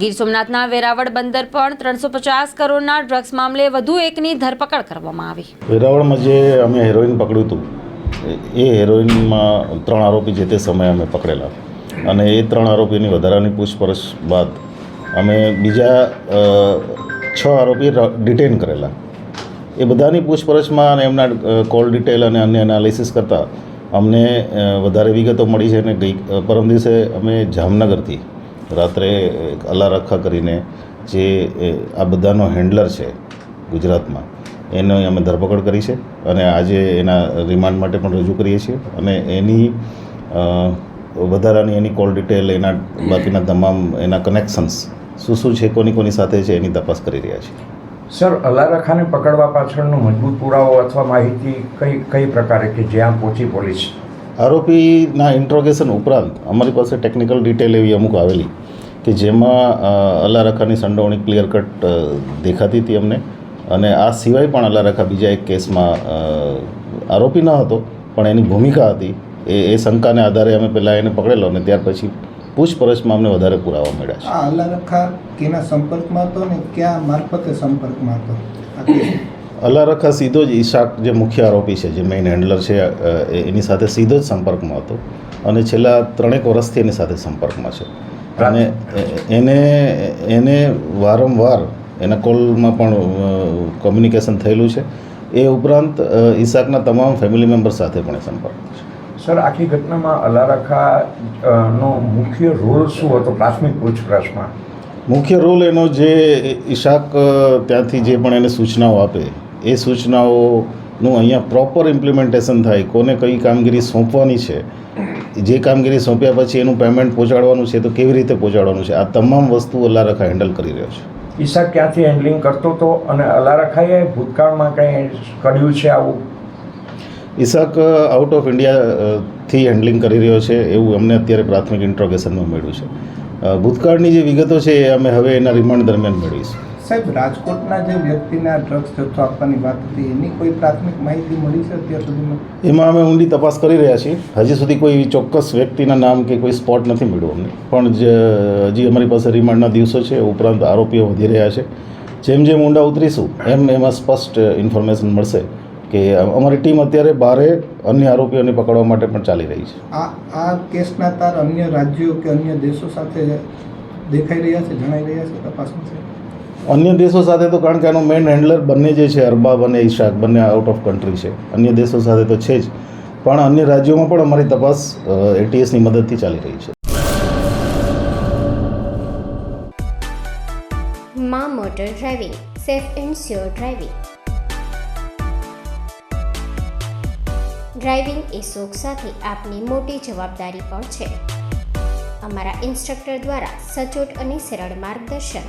ગીર સોમનાથના વેરાવળ બંદર પણ ત્રણસો પચાસ કરોડના ડ્રગ્સ મામલે વધુ એકની ધરપકડ કરવામાં આવી. વેરાવળમાં જે અમે હેરોઇન પકડ્યું હતું, એ હેરોઇનમાં ત્રણ આરોપી જે તે સમયે અમે પકડેલા. અને એ ત્રણ આરોપીની વધારાની પૂછપરછ બાદ અમે બીજા છ આરોપી ડિટેન કરેલા. એ બધાની પૂછપરછમાં અને એમના કોલ ડિટેલ અને અન્ય એનાલિસિસ કરતાં અમને વધારે વિગતો મળી છે અને ગઈ પરમ દિવસે અમે જામનગરથી રાત્રે અલારખા અલા રખા કરીને જે આ બધાનો હેન્ડલર છે ગુજરાતમાં, એનો અમે ધરપકડ કરી છે અને આજે એના રિમાન્ડ માટે પણ રજૂ કરીએ છીએ અને એની વધારાની એની કોલ ડિટેલ, એના બાકીના તમામ એના કનેક્શન્સ શું શું છે, કોની કોની સાથે છે, એની તપાસ કરી રહ્યા છીએ. સર અલારખાને પકડવા પાછળનો મજબૂત પુરાવો અથવા માહિતી કઈ કઈ પ્રકારે કે જ્યાં પહોંચી પોલીસ? આરોપીના ઇન્ટ્રોગેશન ઉપરાંત અમારી પાસે ટેકનિકલ ડિટેલ એવી અમુક આવેલી કે જેમાં અલારખાની સંડોવણી ક્લિયર કટ દેખાતી હતી અમને. અને આ સિવાય પણ અલારખા બીજા એક કેસમાં આરોપી ન હતો, પણ એની ભૂમિકા હતી. એ એ શંકાને આધારે અમે પહેલાં એને પકડેલો અને ત્યાર પછી પૂછપરછમાં અમને વધારે પુરાવા મળ્યા છે. અલ્લારખા કેના સંપર્કમાં હતો ને ક્યાં મારફતે સંપર્કમાં હતો? અલારખા સીધો જ ઈશાક જે મુખ્ય આરોપી છે જે મેઇન હેન્ડલર છે એ- એની સાથે સીધો જ સંપર્કમાં હતો. અને છેલ્લા ત્રણેક વર્ષથી એની સાથે સંપર્કમાં છે. અને એને એને વારંવાર એના કોલમાં પણ કોમ્યુનિકેશન થયેલું છે. એ ઉપરાંત ઈશાકના તમામ ફેમિલી મેમ્બર સાથે પણ એ સંપર્કમાં છે. સર આખી ઘટનામાં અલારખા નો મુખ્ય રોલ શું હતો? પ્રાથમિક પૂછપરછમાં. મુખ્ય રોલ એનો જે ઈશાક ત્યાંથી જે પણ એને સૂચનાઓ આપે એ સૂચનાઓનું અહીંયા પ્રોપર ઇમ્પ્લિમેન્ટેશન થાય. કોને કઈ કામગીરી સોંપવાની છે જે કામગીરી સોંપ્યા પછી એનું પેમેન્ટ પહોંચાડવાનું છે તો કેવી રીતે પહોંચાડવાનું છે? આ તમામ વસ્તુ અલારખા હેન્ડલ કરી રહ્યો છે. ઈશા ક્યાંથી હેન્ડલિંગ કરતો હતો અને અલારખાએ ભૂતકાળમાં કંઈ કર્યું છે આવું? ઈશાક આઉટ ઓફ ઇન્ડિયાથી હેન્ડલિંગ કરી રહ્યો છે એવું અમને અત્યારે પ્રાથમિક ઇન્ટ્રોગેશનમાં મળ્યું છે. ભૂતકાળની જે વિગતો છે એ અમે હવે એના રિમાન્ડ દરમિયાન મેળવીશું. સાહેબ રાજકોટના જે વ્યક્તિને આ ડ્રગ્સ જથ્થો આપવાની વાત હતી. એની કોઈ પ્રાથમિક માહિતી મળી છે અત્યાર સુધીમાં? એમાં અમે ઊંડી તપાસ કરી રહ્યા છીએ. હજી સુધી કોઈ ચોક્કસ વ્યક્તિના નામ કે કોઈ સ્પોટ નથી મળ્યો અમને. પણ જે હજી અમારી પાસે રિમાન્ડના દિવસો છે ઉપરાંત આરોપીઓ વધી રહ્યા છે. જેમ જેમ ઊંડા ઉતરીશું એમ એમાં સ્પષ્ટ ઇન્ફોર્મેશન મળશે કે અમારી ટીમ અત્યારે બારે અન્ય આરોપીઓને પકડવા માટે પણ ચાલી રહી છે. આ આ કેસના તાર અન્ય રાજ્યો કે અન્ય દેશો સાથે દેખાઈ રહ્યા છે જણાઈ રહ્યા છે તપાસમાં છે અન્ય દેશો સાથે તો કારણ કે આનું મેઇન હેન્ડલર બંને જે છે, અરબાબ અને ઈશાક, બંને આઉટ ઓફ કન્ટ્રી છે. અન્ય દેશો સાથે તો છે જ. પણ અન્ય રાજ્યોમાં પણ અમારી તપાસ એટીએસની મદદથી ચાલી રહી છે. મા motor driving, safe and sure driving. Driving એ શોખ સાથે આપની મોટી જવાબદારી પણ છે. અમારા ઇન્સ્ટ્રક્ટર દ્વારા સચોટ અને સરળ માર્ગદર્શન.